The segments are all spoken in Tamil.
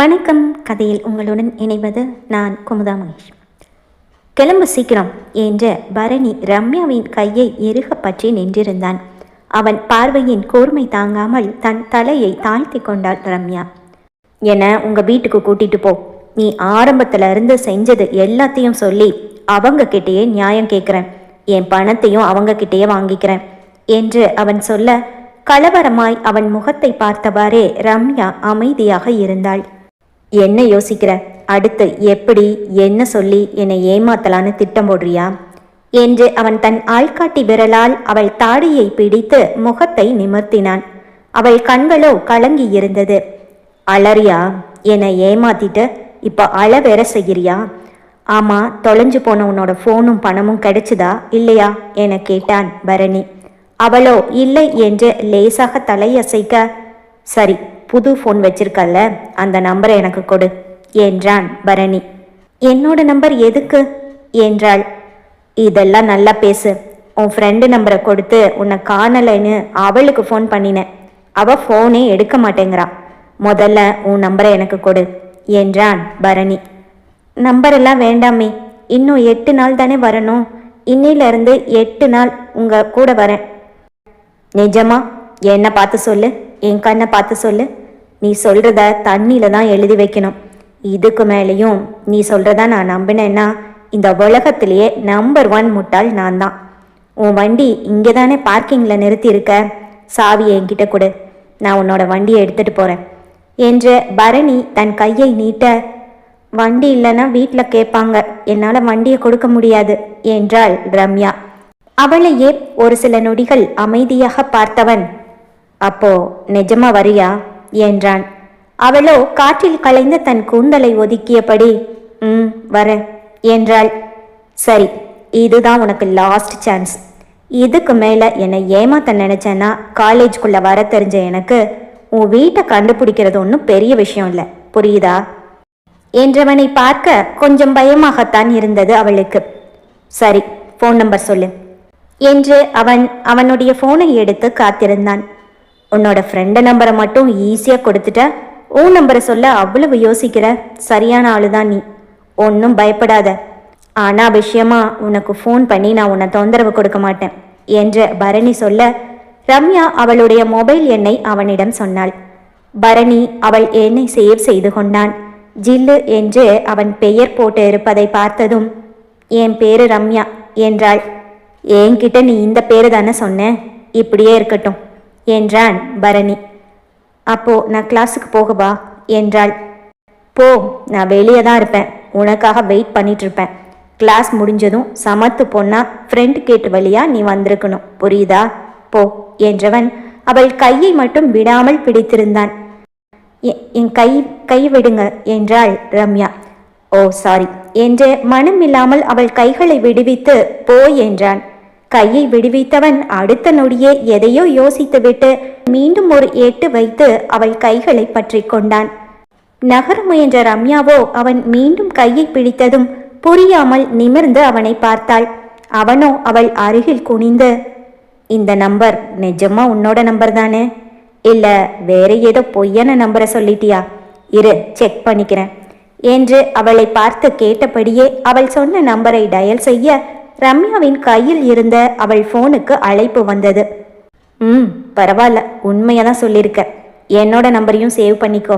வணக்கம். கதையில் உங்களுடன் இணைவது நான் குமுதா மகேஷ். கிளம்பு சீக்கிரம் என்று பரணி ரம்யாவின் கையை எருக பற்றி நின்றிருந்தான். அவன் பார்வையின் கூர்மை தாங்காமல் தன் தலையை தாழ்த்தி கொண்டாள் ரம்யா. என உங்கள் வீட்டுக்கு கூட்டிட்டு போ. நீ ஆரம்பத்துல இருந்து செஞ்சது எல்லாத்தையும் சொல்லி அவங்க கிட்டேயே நியாயம் கேட்குறேன் என் பணத்தையும் அவங்க கிட்டேயே வாங்கிக்கிறேன் என்று அவன் சொல்ல கலவரமாய் அவன் முகத்தை பார்த்தவாறே ரம்யா அமைதியாக இருந்தாள். என்ன யோசிக்கிற? அடுத்து எப்படி என்ன சொல்லி என்னை ஏமாத்தலான்னு திட்டம் போடுறியா? என்று அவன் தன் ஆள்காட்டி விரலால் அவள் தாடியை பிடித்து முகத்தை நிமிர்த்தினான். அவள் கண்களோ கலங்கி இருந்தது. அலறியா? என்னை ஏமாத்திட்டு இப்போ அழ வேற செய்கிறியா? ஆமா தொலைஞ்சு போன உன்னோட ஃபோனும் பணமும் கிடைச்சுதா? இல்லையா? என கேட்டான் பரணி. அவளோ இல்லை என்று லேசாக தலையசைக்க சரி புது ஃபோன் வச்சிருக்கல்ல அந்த நம்பரை எனக்கு கொடு என்றான் பரணி. என்னோட நம்பர் எதுக்கு? என்றாள். இதெல்லாம் நல்லா பேசு. உன் ஃப்ரெண்டு நம்பரை கொடுத்து உன்னை காணலைன்னு அவளுக்கு ஃபோன் பண்ணினேன். அவள் ஃபோனே எடுக்க மாட்டேங்கிறான் முதல்ல உன் நம்பரை எனக்கு கொடு என்றான் பரணி. நம்பரெல்லாம் வேண்டாமே. இன்னும் எட்டு நாள் தானே வரணும். இன்னிலிருந்து எட்டு நாள் உங்க கூட வரேன். நிஜமா? என்னை பார்த்து சொல்லு. என் கண்ணை பார்த்து சொல்லு. நீ சொல்கிறத தண்ணியில் தான் எழுதி வைக்கணும். இதுக்கு மேலேயும் நீ சொல்கிறத நான் நம்பினேன்னா இந்த உலகத்திலேயே நம்பர் ஒன் முட்டாள் நான் தான். உன் வண்டி இங்கே தானே பார்க்கிங்கில் நிறுத்தி இருக்க சாவி என்கிட்ட கொடு. நான் உன்னோட வண்டியை எடுத்துகிட்டு போகிறேன் என்று பரணி தன் கையை நீட்ட வண்டி இல்லைன்னா வீட்டில் கேட்பாங்க. என்னால் வண்டியை கொடுக்க முடியாது என்றாள் ரம்யா. அவளையே ஒரு சில நொடிகள் அமைதியாக பார்த்தவன் அப்போ நிஜமா வரியா? என்றான். அவளோ காற்றில் களைந்த தன் கூந்தலை ஒதுக்கியபடி ம் வர என்றாள். சரி இதுதான் உனக்கு லாஸ்ட் சான்ஸ் இதுக்கு மேலே என்னை ஏமாத்த நினைச்சேன்னா காலேஜ்குள்ளே வர தெரிஞ்ச எனக்கு உன் வீட்டை கண்டுபிடிக்கிறது ஒன்றும் பெரிய விஷயம் இல்லை. புரியுதா? என்றவனை பார்க்க கொஞ்சம் பயமாகத்தான் இருந்தது அவளுக்கு. சரி ஃபோன் நம்பர் சொல்லு என்று அவன் அவனுடைய ஃபோனை எடுத்து காத்திருந்தான். உன்னோட ஃப்ரெண்டு நம்பரை மட்டும் ஈஸியாக கொடுத்துட்ட. உன் நம்பரை சொல்ல அவ்வளவு யோசிக்கிற. சரியான ஆளு தான் நீ. ஒன்றும் பயப்படாத. ஆனா விஷயமா உனக்கு ஃபோன் பண்ணி நான் உன்னை தொந்தரவு கொடுக்க மாட்டேன் என்று பரணி சொல்ல ரம்யா அவளுடைய மொபைல் எண்ணை அவனிடம் சொன்னாள். பரணி அவள் எண்ணை சேவ் செய்து கொண்டான். ஜில்லு என்று அவன் பெயர் போட்டு இருப்பதை பார்த்ததும் என் பேரு ரம்யா என்றாள். என்கிட்ட நீ இந்த பேரு தானே சொன்ன? இப்படியே இருக்கட்டும். என்றான் பரணி. அப்போ நான் கிளாஸுக்கு போகவா? என்றாள். போ நான் வெளியே தான் இருப்பேன். உனக்காக வெயிட் பண்ணிட்டு இருப்பேன் கிளாஸ் முடிஞ்சதும் சமத்து பொண்ணா ஃப்ரெண்ட் கேட்டு வழியா நீ வந்திருக்கணும். புரியுதா? போ என்றவன் அவள் கையை மட்டும் விடாமல் பிடித்திருந்தான். "எ- என் கை கை விடுங்க என்றாள் ரம்யா. ஓ சாரி என்று மனமில்லாமல் அவள் கைகளை விடுவித்து போ என்றான். கையை விடுவித்தவன் அடுத்த நொடியே எதையோ யோசித்துவிட்டு மீண்டும் ஒரு எட்டு வைத்து அவள் கைகளை பற்றி கொண்டான். நகர முயன்ற ரம்யாவோ அவன் மீண்டும் கையை பிடித்ததும் புரியாமல் நிமிர்ந்து அவனை பார்த்தாள். அவனோ அவள் அருகில் குனிந்து இந்த நம்பர் நிஜமா உன்னோட நம்பர் தானே? இல்ல வேற ஏதோ பொய்யான நம்பரை சொல்லிட்டியா? இரு செக் பண்ணிக்கிறேன். என்று அவளை பார்த்து கேட்டபடியே அவள் சொன்ன நம்பரை டயல் செய்ய ரம்யாவின் கையில் இருந்த அவள் ஃபோனுக்கு அழைப்பு வந்தது. ம் பரவாயில்ல. உண்மையாக தான் சொல்லியிருக்க என்னோட நம்பரையும் சேவ் பண்ணிக்கோ.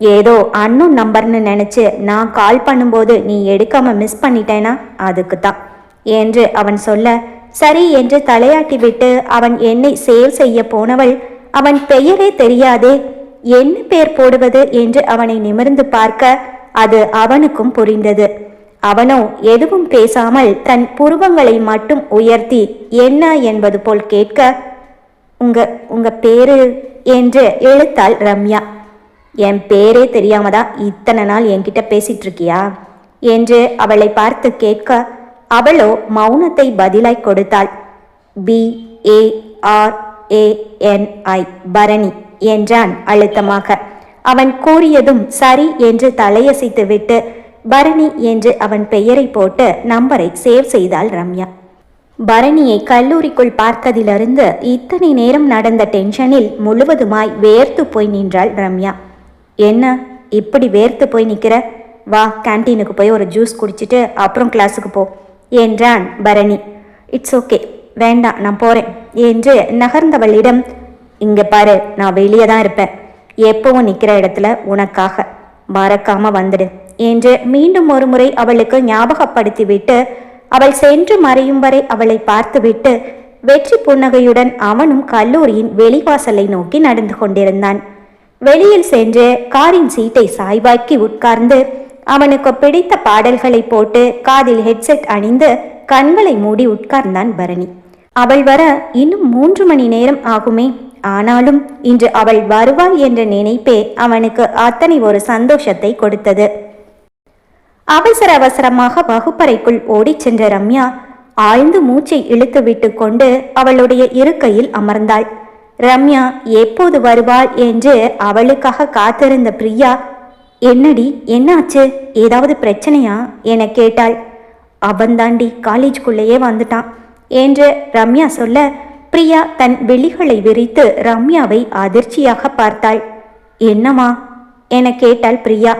ஏதோ அன்னும் நம்பர்னு நினச்சி நான் கால் பண்ணும்போது நீ எடுக்காம மிஸ் பண்ணிட்டேனா? அதுக்கு தான் என்று அவன் சொல்ல சரி என்று தலையாட்டி விட்டு அவன் என்னை சேவ் செய்ய போனவள் அவன் பெயரே தெரியாதே. என்ன பெயர் போடுவது? என்று அவனை நிமிர்ந்து பார்க்க அது அவனுக்கும் புரிந்தது. அவனோ எதுவும் பேசாமல் தன் புருவங்களை மட்டும் உயர்த்தி என்ன? என்பது போல் கேட்க உங்க உங்க பேரு? என்று இழுத்தாள் ரம்யா. என் பேரே தெரியாம தான் இத்தனை நாள் என்கிட்ட பேசிட்டு இருக்கியா என்று அவளை பார்த்து கேட்க அவளோ மௌனத்தை பதிலாய் கொடுத்தாள். P A R A N I Bharani என்றான் அழுத்தமாக. அவன் கூறியதும் சரி என்று தலையசைத்து விட்டு பரணி என்று அவன் பெயரை போட்டு நம்பரை சேவ் செய்தாள் ரம்யா. பரணியை கல்லூரிக்குள் பார்த்ததிலிருந்து இத்தனை நேரம் நடந்த டென்ஷனில் முழுவதுமாய் வேர்த்து போய் நின்றாள் ரம்யா. என்ன? இப்படி வேர்த்து போய் நிற்கிற வா கேண்டீனுக்கு போய் ஒரு ஜூஸ் குடிச்சிட்டு அப்புறம் கிளாஸுக்கு போ என்றான் பரணி. இட்ஸ் ஓகே வேண்டாம் நான் போகிறேன் என்று நகர்ந்தவளிடம் இங்கே பாரு நான் வெளியே தான் இருப்பேன். எப்பவும் நிற்கிற இடத்துல உனக்காக. மறக்காமல் வந்துடு. என்று மீண்டும் ஒருமுறை அவளுக்கு ஞாபகப்படுத்திவிட்டு அவள் சென்று மறையும் வரை அவளை பார்த்துவிட்டு வெற்றி புன்னகையுடன் அவனும் கல்லூரியின் வெளிவாசலை நோக்கி நடந்து கொண்டிருந்தான். வெளியில் சென்று காரின் சீட்டை சாய்வாக்கி உட்கார்ந்து அவனுக்கு பிடித்த பாடல்களை போட்டு காதில் ஹெட்செட் அணிந்து கண்களை மூடி உட்கார்ந்தான் பரணி. அவள் வர இன்னும் மூன்று மணி நேரம் ஆகுமே ஆனாலும் இன்று அவள் வருவாள் என்ற நினைப்பே அவனுக்கு அத்தனை ஒரு சந்தோஷத்தை கொடுத்தது. அவசர அவசரமாக வகுப்பறைக்குள் ஓடிச் சென்ற ரம்யா ஆழ்ந்து மூச்சை இழுத்து விட்டு கொண்டு அவளுடைய இருக்கையில் அமர்ந்தாள். ரம்யா எப்போது வருவாள் என்று அவளுக்காக காத்திருந்த பிரியா என்னடி என்னாச்சு? ஏதாவது பிரச்சனையா? என கேட்டாள். அவன்தாண்டி காலேஜ்குள்ளேயே வந்துட்டான் என்று ரம்யா சொல்ல பிரியா தன் வெளிகளை விரித்து ரம்யாவை அதிர்ச்சியாக பார்த்தாள். என்னம்மா? என கேட்டாள் பிரியா.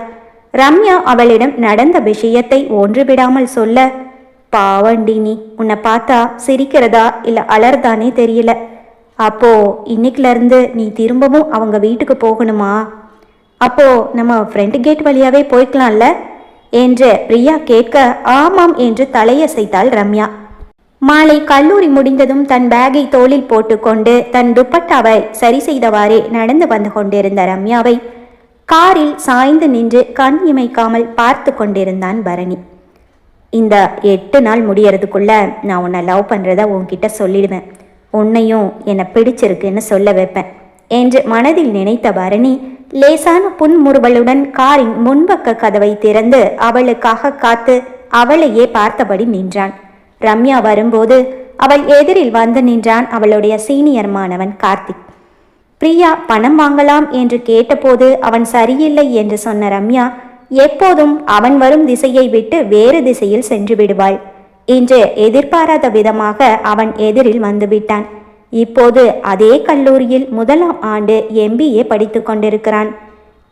ரம்யா அவளிடம் நடந்த விஷயத்தை ஒன்றுவிடாமல் சொல்ல பாவண்டி நீ உன்னை பார்த்தா சிரிக்கிறதா இல்லை அலர்தானே தெரியல. அப்போ இன்னைக்குலேருந்து நீ திரும்பவும் அவங்க வீட்டுக்கு போகணுமா? அப்போ நம்ம ஃப்ரண்ட் கேட் வழியாவே போய்க்கலாம்ல? என்று பிரியா கேட்க ஆமாம் என்று தலையசைத்தாள் ரம்யா. மாலை கல்லூரி முடிந்ததும் தன் பேக்கை தோளில் போட்டுக்கொண்டு தன் துப்பட்டாவை சரி செய்தவாறே நடந்து வந்து கொண்டிருந்த ரம்யாவை காரில் சாய்ந்து நின்று கண் இமைக்காமல் பார்த்து கொண்டிருந்தான் பரணி. இந்த எட்டு நாள் முடியறதுக்குள்ள நான் உன்னை லவ் பண்ணுறத உன்கிட்ட சொல்லிடுவேன். உன்னையும் என்னை பிடிச்சிருக்குன்னு சொல்ல வைப்பேன் என்று மனதில் நினைத்த பரணி லேசான புன்முறுவலுடன் காரின் முன்பக்க கதவை திறந்து அவளுக்காக காத்து அவளையே பார்த்தபடி நின்றான். ரம்யா வரும்போது அவள் எதிரில் வந்து நின்றான் அவளுடைய சீனியர் மாணவன் கார்த்திக். பிரியா பணம் வாங்கலாம் என்று கேட்டபோது அவன் சரியில்லை என்று சொன்ன ரம்யா எப்போதும் அவன் வரும் திசையை விட்டு வேறு திசையில் சென்று விடுவாள் இன்று எதிர்பாராத விதமாக அவன் எதிரில் வந்துவிட்டான் இப்போது அதே கல்லூரியில் முதலாம் ஆண்டு எம்பிஏ படித்து கொண்டிருக்கிறான்.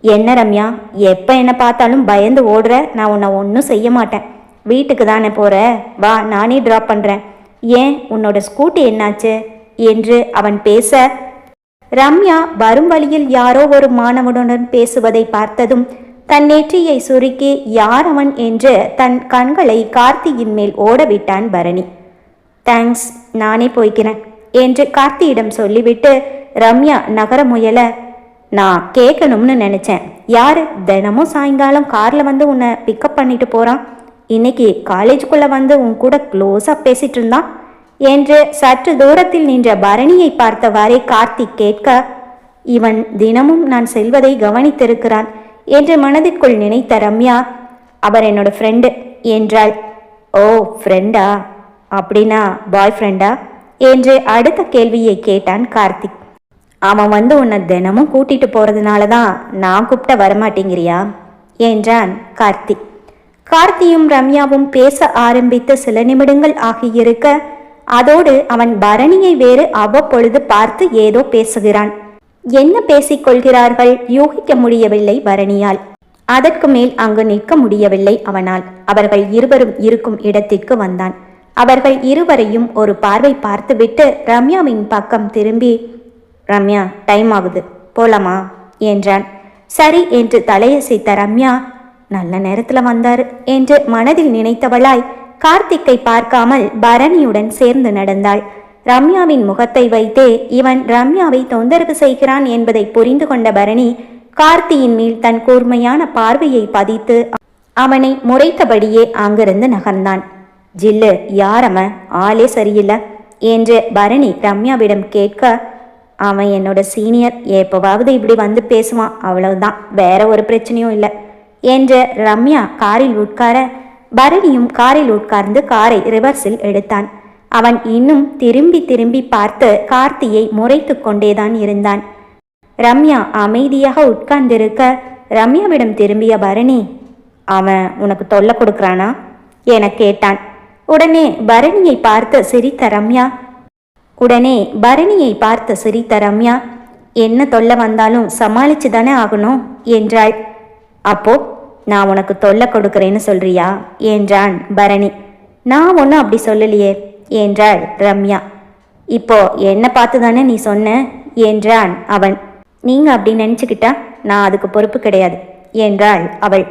என்ன ரம்யா எப்போ என்னை பார்த்தாலும் பயந்து ஓடுற? நான் உன்னை ஒன்றும் செய்ய மாட்டேன். வீட்டுக்கு தானே போகிற வா நானே ட்ராப் பண்ணுறேன் ஏன் உன்னோட ஸ்கூட்டி என்னாச்சு? என்று அவன் பேச ரம்யா வரும் வழியில் யாரோ ஒரு மாணவனுடன் பேசுவதை பார்த்ததும் தன் நெற்றியை சுருக்கி யார் அவன்? என்று தன் கண்களை கார்த்தியின் மேல் ஓடவிட்டான் பரணி. தேங்க்ஸ் நானே போய்க்கிறேன் என்று கார்த்தியிடம் சொல்லிவிட்டு ரம்யா நகர முயல நான் கேட்கணும்னு நினைச்சேன். யாரு தினமும் சாயங்காலம் கார்ல வந்து உன்னை பிக்கப் பண்ணிட்டு போறான்? இன்னைக்கு காலேஜுக்குள்ள வந்து உன் கூட க்ளோஸா பேசிட்டு இருந்தான்? என்று சற்று தூரத்தில் நின்ற பரணியை பார்த்தவாறே கார்த்திக் கேட்க இவன் தினமும் நான் செல்வதை கவனித்திருக்கிறான் என்று மனதிற்குள் நினைத்த ரம்யா அவர் என்னோட ஃப்ரெண்டு என்றாள். ஓ ஃப்ரெண்டா அப்படின்னா பாய் ஃப்ரெண்டா என்று அடுத்த கேள்வியை கேட்டான் கார்த்திக். அவன் வந்து உன்னை தினமும் கூட்டிட்டு போறதுனால தான் நான் கூப்பிட்ட வரமாட்டேங்கிறியா? என்றான் கார்த்திக். கார்த்தியும் ரம்யாவும் பேச ஆரம்பித்து சில நிமிடங்கள் ஆகியிருக்க அதோடு அவன் பரணியை வேறு அவ்வப்பொழுது பார்த்து ஏதோ பேசுகிறான். என்ன பேசிக் கொள்கிறார்கள்? யூகிக்க முடியவில்லை பரணியால். அதற்கு மேல் அங்கு நிற்க முடியவில்லை அவனால். அவர்கள் இருவரும் இருக்கும் இடத்திற்கு வந்தான். அவர்கள் இருவரையும் ஒரு பார்வை பார்த்துவிட்டு ரம்யாவின் பக்கம் திரும்பி ரம்யா டைம் ஆகுது. போலாமா? என்றான். சரி என்று தலையசைத்த ரம்யா நல்ல நேரத்தில் வந்தார் என்று மனதில் நினைத்தவளாய் கார்த்திக்கை பார்க்காமல் பரணியுடன் சேர்ந்து நடந்தாள். ரம்யாவின் முகத்தை வைத்தே இவன் ரம்யாவை தொந்தரவு செய்கிறான் என்பதை புரிந்து கொண்ட பரணி கார்த்தியின் மேல் தன் கூர்மையான பார்வையை பதித்து அவனை முறைத்தபடியே அங்கிருந்து நகர்ந்தான். ஜில்லு யாரம ஆளே சரியில்லை என்று பரணி ரம்யாவிடம் கேட்க அவன் என்னோட சீனியர் எப்போவாவது இப்படி வந்து பேசுவான் அவ்வளவுதான் வேற ஒரு பிரச்சனையும் இல்லை என்று ரம்யா காரில் உட்கார பரணியும் காரில் உட்கார்ந்து காரை ரிவர்ஸில் எடுத்தான். அவன் இன்னும் திரும்பி திரும்பி பார்த்து கார்த்தியை முறைத்து கொண்டேதான் இருந்தான். ரம்யா அமைதியாக உட்கார்ந்திருக்க ரம்யாவிடம் திரும்பிய பரணி அவன் உனக்கு தொல்லை கொடுக்குறானா? என கேட்டான். உடனே பரணியை பார்த்து சிரித்த ரம்யா உடனே பரணியை பார்த்து சிரித்த ரம்யா என்ன தொல்லை வந்தாலும் சமாளிச்சு தானே ஆகணும்? என்றாள். அப்போ நான் உனக்கு தொல்லை கொடுக்கறேன்னு சொல்றியா? என்றான் பரணி. நான் ஒன்றும் அப்படி சொல்லலையே என்றாள் ரம்யா. இப்போ என்னை பார்த்து தானே நீ சொன்ன? என்றான் அவன். நீங்க அப்படி நினச்சிக்கிட்டா நான் அதுக்கு பொறுப்பு கிடையாது என்றாள் அவள்.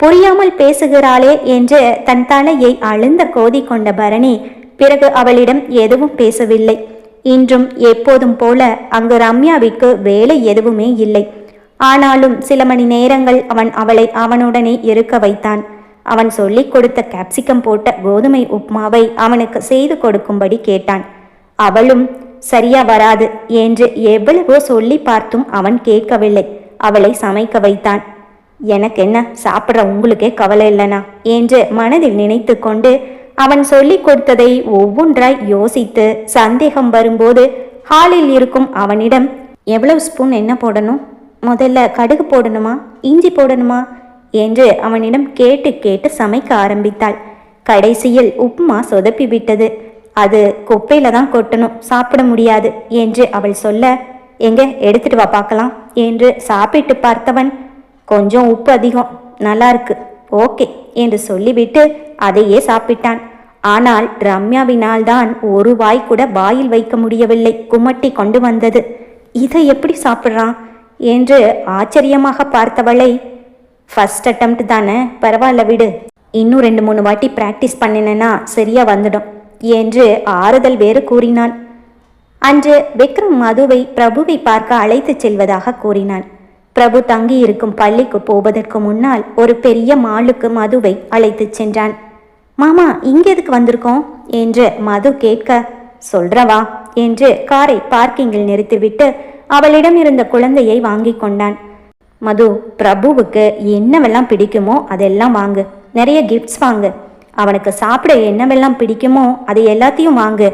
புரியாமல் பேசுகிறாளே என்று தன் தலையை அழுந்த கோதி கொண்ட பரணி பிறகு அவளிடம் எதுவும் பேசவில்லை. இன்றும் எப்போதும் போல அங்கு ரம்யாவிற்கு வேலை எதுவுமே இல்லை. ஆனாலும் சில மணி நேரங்கள் அவன் அவளை அவனுடனே இருக்க வைத்தான். அவன் சொல்லிக் கொடுத்த கேப்சிகம் போட்ட கோதுமை உப்மாவை அவனுக்கு செய்து கொடுக்கும்படி கேட்டான். அவளும் சரியா வராது என்று எவ்வளவோ சொல்லி பார்த்தும் அவன் கேட்கவில்லை. அவளை சமைக்க வைத்தான். எனக்கு என்ன சாப்பிட்ற உங்களுக்கே கவலை இல்லைனா? என்று மனதில் நினைத்து கொண்டு அவன் சொல்லிக் கொடுத்ததை ஒவ்வொன்றாய் யோசித்து சந்தேகம் வரும்போது ஹாலில் இருக்கும் அவனிடம் எவ்வளவு ஸ்பூன் என்ன போடணும்? முதல்ல கடுகு போடணுமா? இஞ்சி போடணுமா? என்று அவனிடம் கேட்டு கேட்டு சமைக்க ஆரம்பித்தாள். கடைசியில் உப்புமா சொதப்பி விட்டது. அது குப்பையில தான் கொட்டணும் சாப்பிட முடியாது என்று அவள் சொல்ல எங்க எடுத்துட்டு வா பார்க்கலாம் என்று சாப்பிட்டு பார்த்தவன் கொஞ்சம் உப்பு அதிகம் நல்லா இருக்கு ஓகே என்று சொல்லிவிட்டு அதையே சாப்பிட்டான். ஆனால் ரம்யாவினால் தான் ஒரு வாய் கூட வாயில் வைக்க முடியவில்லை குமட்டி கொண்டு வந்தது. இதை எப்படி சாப்பிட்றான்? என்று ஆச்சரியமாக பார்த்தவளை ஃபர்ஸ்ட் அட்டம்ப்ட் தானே பரவாயில்ல விடு. இன்னும் ரெண்டு மூணு வாட்டி ப்ராக்டிஸ் பண்ணினேன்னா சரியா வந்துடும் என்று ஆறுதல் வேறு கூறினான். அன்று விக்ரம் மதுவை பிரபுவை பார்க்க அழைத்துச் செல்வதாக கூறினான். பிரபு தங்கி இருக்கும் பள்ளிக்கு போவதற்கு முன்னால் ஒரு பெரிய மாலுக்கு மதுவை அழைத்துச் சென்றான். மாமா இங்க எதுக்கு வந்திருக்கோம்? என்று மது கேட்க சொல்றவா? என்று காரை பார்க்கிங்கில் நிறுத்திவிட்டு அவளிடம் இருந்த குழந்தையை வாங்கி கொண்டான். மது பிரபுவுக்கு என்னவெல்லாம் பிடிக்குமோ அதெல்லாம் வாங்கு. நிறைய கிஃப்ட்ஸ் வாங்கு. அவனுக்கு சாப்பிட என்னவெல்லாம் பிடிக்குமோ அது எல்லாத்தையும் வாங்கு.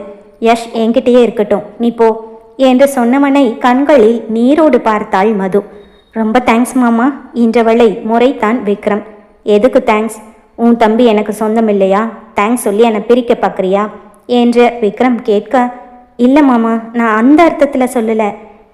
யஷ் என்கிட்டயே இருக்கட்டும். நீ போ என்று சொன்னவனை கண்களில் நீரோடு பார்த்தாள் மது. ரொம்ப தேங்க்ஸ் மாமா. இன்றவளை முறைத்தான் விக்ரம். எதுக்கு தேங்க்ஸ் உன் தம்பி எனக்கு சொந்தம் இல்லையா தேங்க்ஸ் சொல்லி என்னை பிரிக்க பார்க்குறியா என்று விக்ரம் கேட்க இல்லை மாமா. நான் அந்த அர்த்தத்தில் சொல்லலை.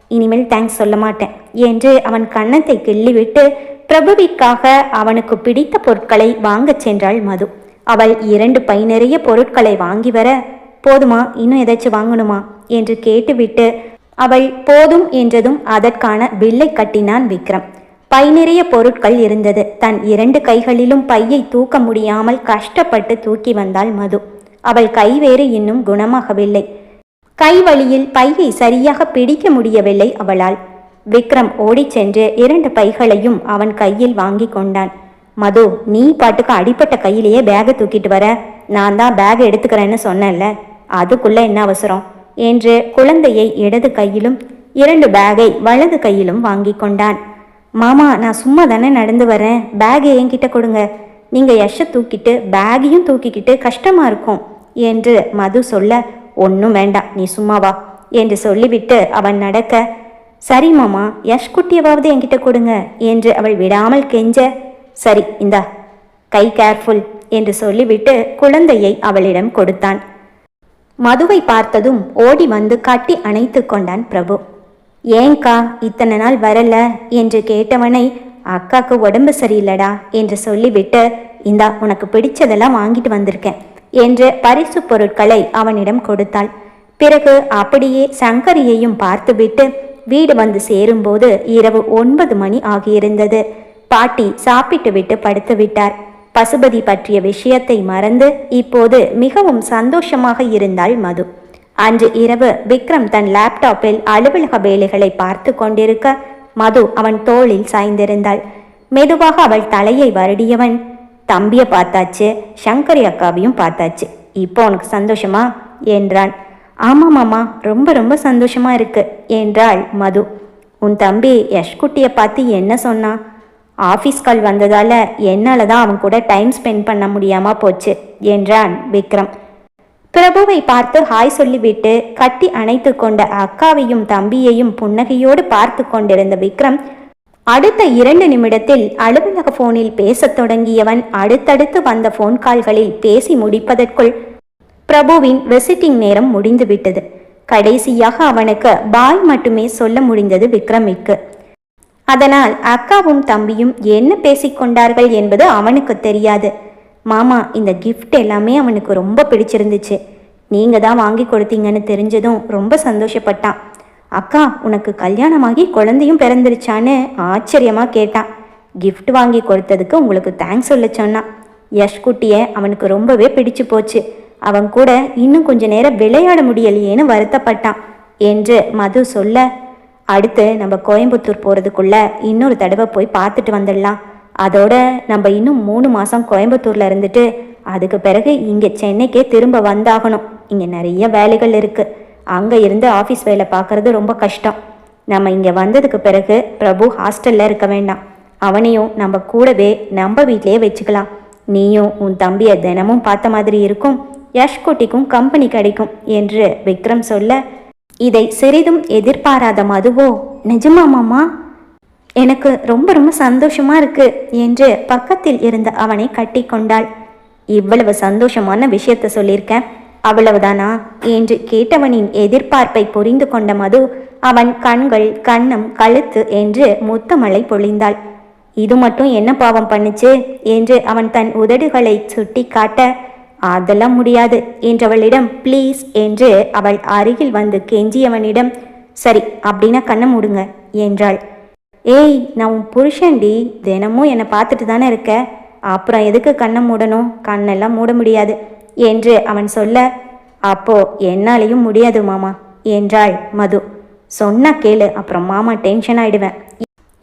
இனிமேல் தேங்க்ஸ் சொல்ல மாட்டேன் என்று அவன் கன்னத்தை கிள்ளிவிட்டு பிரபுவிற்காக அவனுக்கு பிடித்த பொருட்களை வாங்கச் சென்றாள் மது. அவள் இரண்டு பை நிறைய பொருட்களை வாங்கி வர போதுமா இன்னும் ஏதாச்சும் வாங்கணுமா? என்று கேட்டுவிட்டு அவள் போதும் என்றதும் அதற்கான பில்லை கட்டினான் விக்ரம். பை நிறைய பொருட்கள் இருந்தது. தன் இரண்டு கைகளிலும் பையை தூக்க முடியாமல் கஷ்டப்பட்டு தூக்கி வந்தாள் மது. அவள் கை வேறு இன்னும் குணமாகவில்லை. கை வழியில் பையை சரியாக பிடிக்க முடியவில்லை அவளால். விக்ரம் ஓடிச் சென்று இரண்டு பைகளையும் அவன் கையில் வாங்கி கொண்டான். மது நீ பாட்டுக்கு அடிப்பட்ட கையிலேயே பேகை தூக்கிட்டு வர. நான் தான் பேக் எடுத்துக்கிறேன்னு சொன்னேன்ல. அதுக்குள்ள என்ன அவசரம்? என்று குழந்தையை இடது கையிலும் இரண்டு பேகை வலது கையிலும் வாங்கி கொண்டான். மாமா நான் சும்மா தானே நடந்து வரேன். பேகை என்கிட்ட கொடுங்க. நீங்க யஷை தூக்கிட்டு பேகையும் தூக்கிக்கிட்டு கஷ்டமா இருக்கும் என்று மது சொல்ல ஒன்றும் வேண்டாம் நீ சும்மா வா என்று சொல்லிவிட்டு அவன் நடக்க சரி மாமா யஷ் குட்டியவாவது என்கிட்ட கொடுங்க என்று அவள் விடாமல் கெஞ்ச சரி இந்தா கை கேர்ஃபுல் என்று சொல்லிவிட்டு குழந்தையை அவளிடம் கொடுத்தான். மதுவை பார்த்ததும் ஓடி வந்து கட்டி அணைத்து கொண்டான் பிரபு. ஏங்கா இத்தனை நாள் வரல என்று கேட்டவனை அக்காக்கு உடம்பு சரியில்லடா என்று சொல்லிவிட்டு இந்தா உனக்கு பிடிச்சதெல்லாம் வாங்கிட்டு வந்திருக்கேன். என்று பரிசு பொருட்களை அவனிடம் கொடுத்தாள். பிறகு அப்படியே சங்கரியையும் பார்த்துவிட்டு வீடு வந்து சேரும்போது இரவு ஒன்பது மணி ஆகியிருந்தது. பாட்டி சாப்பிட்டு விட்டு படுத்து விட்டார். பசுபதி பற்றிய விஷயத்தை மறந்து இப்போது மிகவும் சந்தோஷமாக இருந்தாள் மது. அன்று இரவு விக்ரம் தன் லேப்டாப்பில் அலுவலக வேலைகளை பார்த்து கொண்டிருக்க மது அவன் தோளில் சாய்ந்திருந்தாள். மெதுவாக அவள் தலையை வருடியவன் தம்பியை பார்த்தாச்சு சங்கரி அக்காவையும் பார்த்தாச்சு. இப்போ உனக்கு சந்தோஷமா? என்றான். ஆமாம் மாமா ரொம்ப ரொம்ப சந்தோஷமா இருக்கு என்றாள் மது. உன் தம்பி யஷ்குட்டியை பார்த்து என்ன சொன்னான் ஆஃபீஸ் கால் வந்ததால என்னால் தான் அவன் கூட டைம் ஸ்பெண்ட் பண்ண முடியாம போச்சு என்றான் விக்ரம். பிரபுவை பார்த்து ஹாய் சொல்லிவிட்டு கட்டி அணைத்து கொண்ட அக்காவையும் தம்பியையும் புன்னகையோடு பார்த்து கொண்டிருந்த விக்ரம் அடுத்த இரண்டு நிமிடத்தில் அலுவலக போனில் பேசத் தொடங்கியவன் அடுத்தடுத்து வந்த போன் கால்களில் பேசி முடிப்பதற்குள் பிரபுவின் விசிட்டிங் நேரம் முடிந்துவிட்டது. கடைசியாக அவனுக்கு பாய் மட்டுமே சொல்ல முடிந்தது விக்ரமிற்கு அதனால் அக்காவும் தம்பியும் என்ன பேசிக்கொண்டார்கள் என்பது அவனுக்கு தெரியாது. மாமா இந்த கிஃப்ட் எல்லாமே அவனுக்கு ரொம்ப பிடிச்சிருந்துச்சு. நீங்க தான் வாங்கி கொடுத்தீங்கன்னு தெரிஞ்சதும் ரொம்ப சந்தோஷப்பட்டான். அக்கா உனக்கு கல்யாணமாகி குழந்தையும் பிறந்துருச்சான்னு ஆச்சரியமாக கேட்டான் கிஃப்ட் வாங்கி கொடுத்ததுக்கு உங்களுக்கு தேங்க்ஸ் சொல்ல சொன்னான் யஷ் குட்டியை அவனுக்கு ரொம்பவே பிடிச்சு போச்சு. அவன் கூட இன்னும் கொஞ்ச நேரம் விளையாட முடியலையேன்னு வருத்தப்பட்டான். என்று மது சொல்ல அடுத்து நம்ம கோயம்புத்தூர் போகிறதுக்குள்ள இன்னொரு தடவை போய் பார்த்துட்டு வந்துடலாம். அதோட நம்ம இன்னும் மூணு மாதம் கோயம்புத்தூரில் இருந்துட்டு அதுக்கு பிறகு இங்கே சென்னைக்கே திரும்ப வந்தாகணும். இங்கே நிறைய வேலைகள் இருக்குது அங்கே இருந்து ஆஃபீஸ் வேலை பார்க்கறது ரொம்ப கஷ்டம். நம்ம இங்கே வந்ததுக்கு பிறகு பிரபு ஹாஸ்டலில் இருக்க வேண்டாம். அவனையும் நம்ம கூடவே நம்ம வீட்டிலே வச்சுக்கலாம். நீயும் உன் தம்பியை தினமும் பார்த்த மாதிரி இருக்கும். யஷ்குட்டிக்கும் கம்பெனி கிடைக்கும் என்று விக்ரம் சொல்ல இதை சிறிதும் எதிர்பாராத மதுவோ? நிஜமா மாமா? எனக்கு ரொம்ப ரொம்ப சந்தோஷமா இருக்கு என்று பக்கத்தில் இருந்த அவனை கட்டி கொண்டாள். இவ்வளவு சந்தோஷமான விஷயத்த சொல்லியிருக்கேன். அவ்வளவுதானா? என்று கேட்டவனின் எதிர்பார்ப்பை புரிந்து கொண்ட மது அவன் கண்கள் கண்ணம் கழுத்து என்று முத்தமலை பொழிந்தாள். இது மட்டும் என்ன பாவம் பண்ணுச்சு? என்று அவன் தன் உதடுகளை சுட்டி காட்ட அதெல்லாம் முடியாது என்றவளிடம் ப்ளீஸ் என்று அவள் அருகில் வந்து கெஞ்சியவனிடம் சரி அப்படின்னா கண்ணை மூடுங்க என்றாள். ஏய் நான் உன் புருஷன்டி தினமும் என்னை பார்த்துட்டு தானே இருக்க? அப்புறம் எதுக்கு கண்ணை மூடணும்? கண்ணெல்லாம் மூட முடியாது. என்று அவன் சொல்ல அப்போ என்னாலையும் முடியாது மாமா என்றாள் மது. சொன்ன கேளு அப்புறம் மாமா டென்ஷன் ஆயிடுவேன்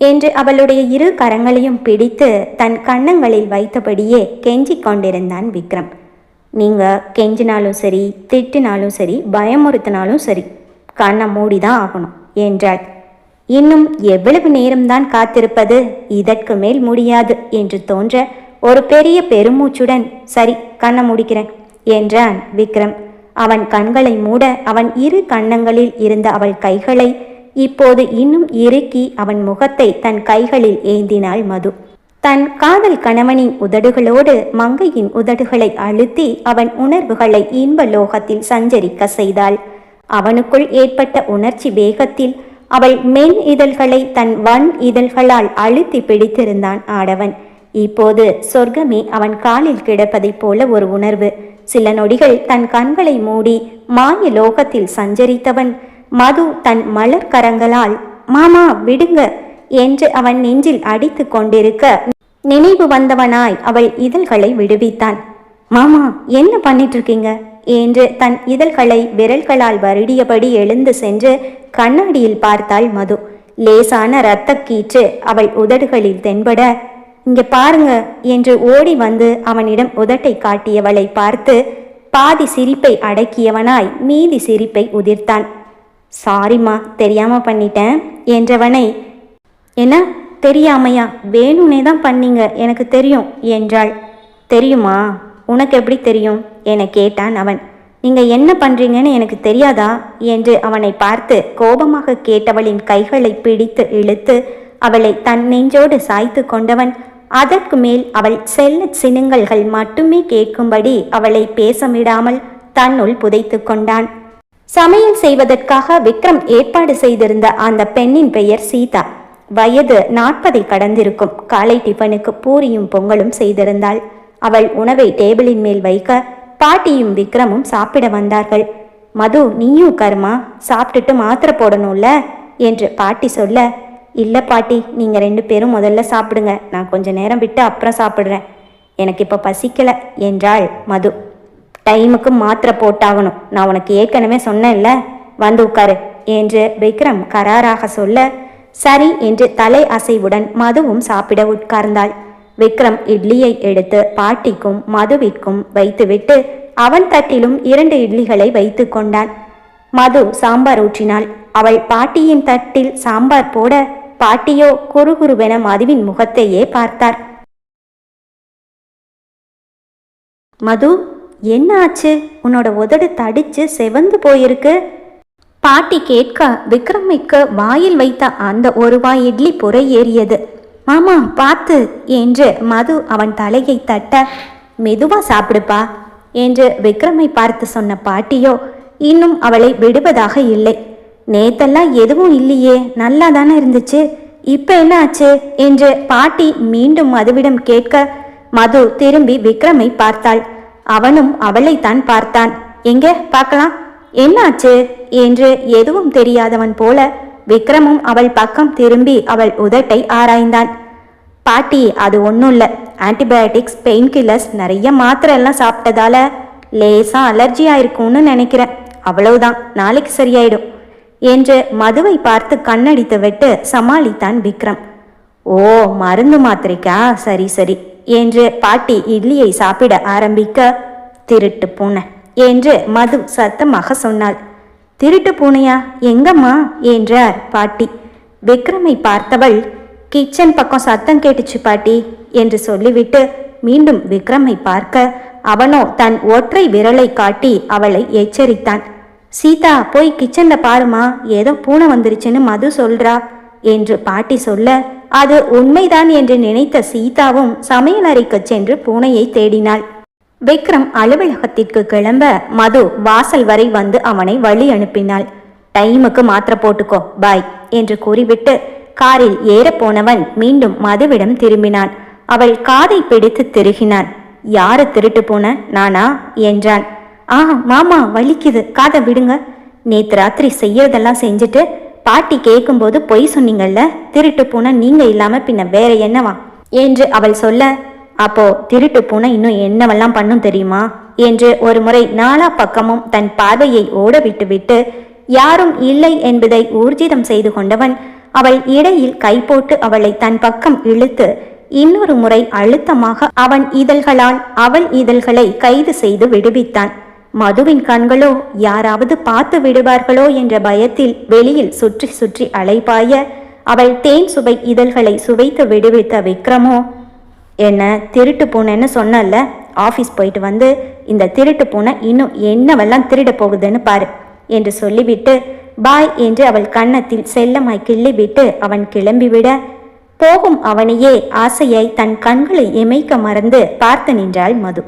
என்று அவளுடைய இரு கரங்களையும் பிடித்து தன் கண்ணங்களில் வைத்தபடியே கெஞ்சிக் கொண்டிருந்தான் விக்ரம். நீங்க கெஞ்சினாலும் சரி திட்டினாலும் சரி பயமுறுத்தினாலும் சரி கண்ணை மூடிதான் ஆகணும் என்றாள். இன்னும் எவ்வளவு நேரம்தான் காத்திருப்பது இதற்கு மேல் முடியாது என்று தோன்ற ஒரு பெரிய பெருமூச்சுடன் சரி கண்ணை முடிக்கிறேன். என்றான் விக்ரம். அவன் கண்களை மூட அவன் இரு கன்னங்களில் இருந்த அவள் கைகளை இப்போது இன்னும் இறுக்கி அவன் முகத்தை தன் கைகளில் ஏந்தினாள் மது. தன் காதல் கணவனின் உதடுகளோடு மங்கையின் உதடுகளை அழுத்தி அவன் உணர்வுகளை இன்ப லோகத்தில் சஞ்சரிக்க செய்தாள். அவனுக்குள் ஏற்பட்ட உணர்ச்சி வேகத்தில் அவள் மென் இதழ்களை தன் வன் இதழ்களால் அழுத்தி பிடித்திருந்தான் ஆடவன். இப்போது சொர்க்கமே அவன் காலில் கிடப்பதைப் போல ஒரு உணர்வு. சில நொடிகள் தன் கண்களை மூடி மாய லோகத்தில் சஞ்சரித்தவன். மது தன் மலர் கரங்களால் மாமா விடுங்க என்று அவன் நெஞ்சில் அடித்து கொண்டிருக்க நினைவு வந்தவனாய் அவள் இதழ்களை விடுவித்தான். மாமா என்ன பண்ணிட்டு இருக்கீங்க என்று தன் இதழ்களை விரல்களால் வருடியபடி எழுந்து சென்று கண்ணாடியில் பார்த்தாள் மது. லேசான இரத்தக் கீற்று அவள் உதடுகளில் தென்பட இங்க பாருங்க என்று ஓடி வந்து அவனிடம் உதட்டை காட்டியவளை பார்த்து பாதி சிரிப்பை அடக்கியவனாய் மீதி சிரிப்பை உதிர்த்தான். சாரிம்மா தெரியாம பண்ணிட்டேன் என்றவனை என்ன தெரியாமையா? வேணுனே தான் பண்ணீங்க எனக்கு தெரியும் என்றாள். தெரியுமா? உனக்கு எப்படி தெரியும்? என கேட்டான் அவன். நீங்க என்ன பண்றீங்கன்னு எனக்கு தெரியாதா? என்று அவனை பார்த்து கோபமாக கேட்டவளின் கைகளை பிடித்து இழுத்து அவளை தன் நெஞ்சோடு சாய்த்து கொண்டவன். அதற்கு மேல் அவள் செல்ல சினுங்கல்கள் மட்டுமே கேட்கும்படி அவளை பேசமிடாமல் தன்னுள் புதைத்து கொண்டான். சமையல் செய்வதற்காக விக்ரம் ஏற்பாடு செய்திருந்த அந்த பெண்ணின் பெயர் சீதா. வயது நாற்பதை கடந்திருக்கும். காலை டிஃபனுக்கு பூரியும் பொங்கலும் செய்திருந்தாள். அவள் உணவை டேபிளின் மேல் வைக்க பாட்டியும் விக்ரமும் சாப்பிட வந்தார்கள். மது நீயும் கர்மா? சாப்பிட்டுட்டு மாத்திரை போடணும்ல? என்று பாட்டி சொல்ல இல்லை பாட்டி நீங்கள் ரெண்டு பேரும் முதல்ல சாப்பிடுங்க. நான் கொஞ்ச நேரம் விட்டு அப்புறம் சாப்பிட்றேன். எனக்கு இப்போ பசிக்கலை என்றாள் மது. டைமுக்கு மாத்திரை போட்டாகணும். நான் உனக்கு ஏற்கனவே சொன்னேன்ல வந்து உட்காரு என்று விக்ரம் கராராக சொல்ல சரி என்று தலை அசைவுடன் மதுவும் சாப்பிட உட்கார்ந்தாள். விக்ரம் இட்லியை எடுத்து பாட்டிக்கும் மதுவிற்கும் வைத்துவிட்டு அவன் தட்டிலும் இரண்டு இட்லிகளை வைத்து கொண்டான். மது சாம்பார் ஊற்றினாள். அவள் பாட்டியின் தட்டில் சாம்பார் போட பாட்டியோ குறுகுருவென மதுவின் முகத்தையே பார்த்தார். மது என்ன ஆச்சு? உன்னோட உதடு தடிச்சு செவந்து போயிருக்கு. பாட்டி கேட்க விக்ரமிக்கு வாயில் வைத்த அந்த ஒரு வாய் இட்லி புறை ஏறியது. மாமா பார்த்து என்று மது அவன் தலையை தட்ட மெதுவா சாப்பிடுப்பா என்று விக்ரமை பார்த்து சொன்ன பாட்டியோ இன்னும் அவளை விடுவதாக இல்லை. நேத்தெல்லாம் எதுவும் இல்லையே நல்லா தானே இருந்துச்சு. இப்ப என்ன ஆச்சு என்று பாட்டி மீண்டும் மதுவிடம் கேட்க மது திரும்பி விக்ரமை பார்த்தாள். அவனும் அவளைத்தான் பார்த்தான். எங்க பார்க்கலாம். என்னாச்சு? என்று எதுவும் தெரியாதவன் போல விக்ரமும் அவள் பக்கம் திரும்பி அவள் உதட்டை ஆராய்ந்தான். பாட்டி அது ஒன்றும் இல்லை ஆன்டிபயோட்டிக்ஸ் பெயின் கில்லர்ஸ் நிறைய மாத்திரை எல்லாம் சாப்பிட்டதால லேசாக அலர்ஜி ஆயிருக்கும்னு நினைக்கிறேன். அவ்வளவுதான். நாளைக்கு சரியாயிடும். என்று மதுவை பார்த்து கண்ணடித்து விட்டு சமாளித்தான் விக்ரம். ஓ மருந்து மாத்திரைக்கா? சரி சரி என்று பாட்டி இட்லியை சாப்பிட ஆரம்பிக்க திருட்டு பூனை என்று மது சத்தமாக சொன்னாள். திருட்டு பூனையா? எங்கம்மா? என்றார் பாட்டி. விக்ரமை பார்த்தவள் கிச்சன் பக்கம் சத்தம் கேட்டுச்சு பாட்டி என்று சொல்லிவிட்டு மீண்டும் விக்ரமை பார்க்க அவனோ தன் ஒற்றை விரலை காட்டி அவளை எச்சரித்தான். சீதா போய் கிச்சன்ல பாருமா ஏதோ பூனை வந்துருச்சுன்னு மது சொல்றா என்று பாட்டி சொல்ல அது உண்மைதான் என்று நினைத்த சீதாவும் சமையல் அறைக்கு சென்று பூனையை தேடினாள். விக்ரம் அலுவலகத்திற்கு கிளம்ப மது வாசல் வரை வந்து அவனை வழி அனுப்பினாள். டைமுக்கு மாத்திர போட்டுக்கோ பாய் என்று கூறிவிட்டு காரில் ஏறப்போனவன் மீண்டும் மதுவிடம் திரும்பினான். அவள் காதை பிடித்து திருகினான். யாரு திருட்டு போன? நானா? என்றான். ஆ மாமா வலிக்குது. காதை விடுங்க. நேத்து ராத்திரி செய்யறதெல்லாம் செஞ்சுட்டு பாட்டி கேட்கும்போது பொய் சொன்னீங்கல்ல? திருட்டு பூனை நீங்க இல்லாம பின்ன வேற என்னவா? என்று அவள் சொல்ல அப்போ திருட்டு பூனை இன்னும் என்னவெல்லாம் பண்ணும் தெரியுமா? என்று ஒரு முறை நாலா பக்கமும் தன் பார்வையை ஓட விட்டுவிட்டு யாரும் இல்லை என்பதை ஊர்ஜிதம் செய்து கொண்டவன். அவள் இடையில் கை போட்டு அவளை தன் பக்கம் இழுத்து இன்னொரு முறை அழுத்தமாக அவன் இதழ்களால் அவள் இதழ்களை கைது செய்து விடுவித்தான். மதுவின் கண்களோ யாராவது பார்த்து விடுவார்களோ என்ற பயத்தில் வெளியில் சுற்றி சுற்றி அலைபாய அவள் தேன் சுவை இதழ்களை சுவைத்து விடுவித்த விக்ரமோ என்ன திருட்டு பூனைன்னு சொன்னல ஆஃபீஸ் போயிட்டு வந்து இந்த திருட்டு பூனை இன்னும் என்னவெல்லாம் திருட போகுதுன்னு பாரு என்று சொல்லிவிட்டு பாய் என்று அவள் கன்னத்தில் செல்லமாய் கிள்ளிவிட்டு அவன் கிளம்பிவிட போகும் அவனையே ஆசையாய் தன் கண்களை இமைக்க மறந்து பார்த்து நின்றாள் மது.